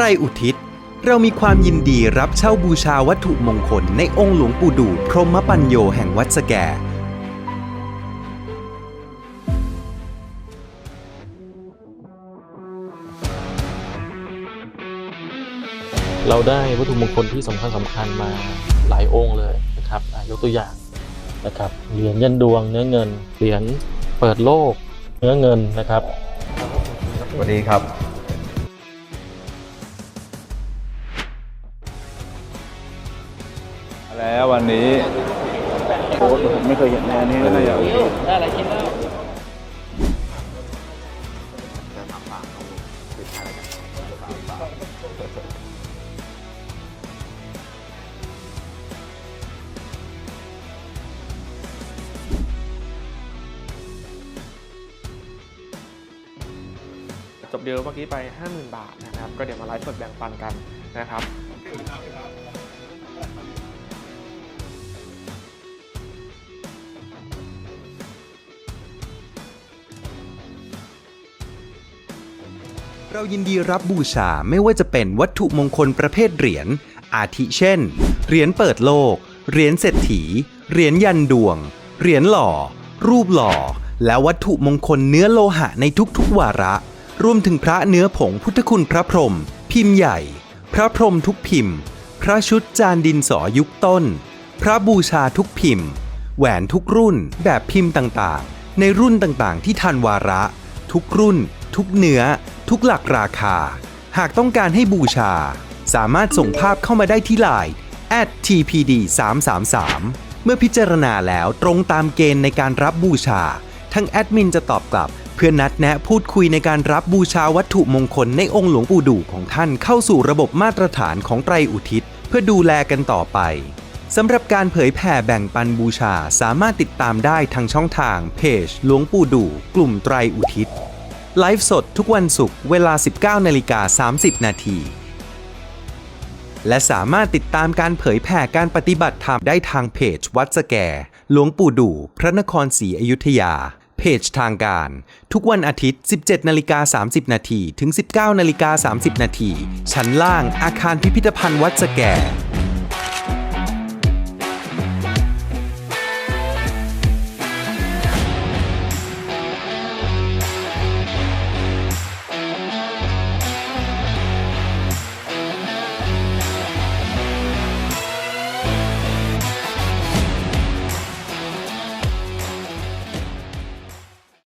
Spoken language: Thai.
รอุทิศ เรามีความยินดีรับเช่าบูชาวัตถุมงคลในองค์หลวงปู่ดูพรหมปัญโยแห่งวัดสแก เราได้วัตถุมงคลที่สำคัญสำคัญมาหลายองค์เลยนะครับอะยกตัวอย่างนะครับเหรียญยันดวงเนื้อเงินเหรียญเปิดโลกเนื้อเงินนะครับ สวัสดีครับ แล้ววันนี้โอ้ดผมไม่เคยเห็นแน่นี่น่าจะจบเดียวเมื่อกี้ไป 50,000 บาทนะครับ ก็เดี๋ยวมาไลฟ์สดแบ่งปันกันนะครับ เรายินดีรับบูชาไม่ว่าจะเป็นวัตถุมงคลประเภทเหรียญ อาทิเช่น เหรียญเปิดโลก เหรียญเศรษฐี เหรียญยันดวง เหรียญหล่อ รูปหล่อ และวัตถุมงคลเนื้อโลหะในทุกๆวาระ รวมถึงพระเนื้อผงพุทธคุณพระพรหมพิมพ์ใหญ่ พระพรหมทุกพิมพ์ พระชุดจานดินสอยุคต้น พระบูชาทุกพิมพ์ แหวนทุกรุ่นแบบพิมพ์ต่างๆ ในรุ่นต่างๆ ที่ทันวาระ ทุกรุ่น ทุกเนื้อ ทุกหลักราคา หากต้องการให้บูชา สามารถส่งภาพเข้ามาได้ที่ไลน์ @tpd 3 3 3เมื่อพิจารณาแล้วตรงตามเกณฑ์ในการรับบูชา ทั้งแอดมินจะตอบกลับ เพื่อนัดแนะพูดคุยในการรับบูชาวัตถุมงคลในองค์หลวงปู่ดูของท่านเข้าสู่ระบบมาตรฐานของไตรอุทิศ เพื่อดูแลกันต่อไปสำหรับการเผยแผ่แบ่งปันบูชาสามารถติดตามได้ทางช่องทางเพจหลวงปู่ดูกลุ่มไตรอุทิศ ไลฟ์สดทุกวันศุกร์เวลา 19นาฬิกา30 นาทีและสามารถติดตามการเผยแผ่การปฏิบัติธรรมได้ทางเพจวัดสแกหลวงปู่ดู่พระนครศรีอยุธยา เพจทางการ ทุกวันอาทิตย์ 17นาฬิกา30 นาทีถึง 19นาฬิกา30 นาทีชั้นล่างอาคารพิพิธภัณฑ์วัดสแก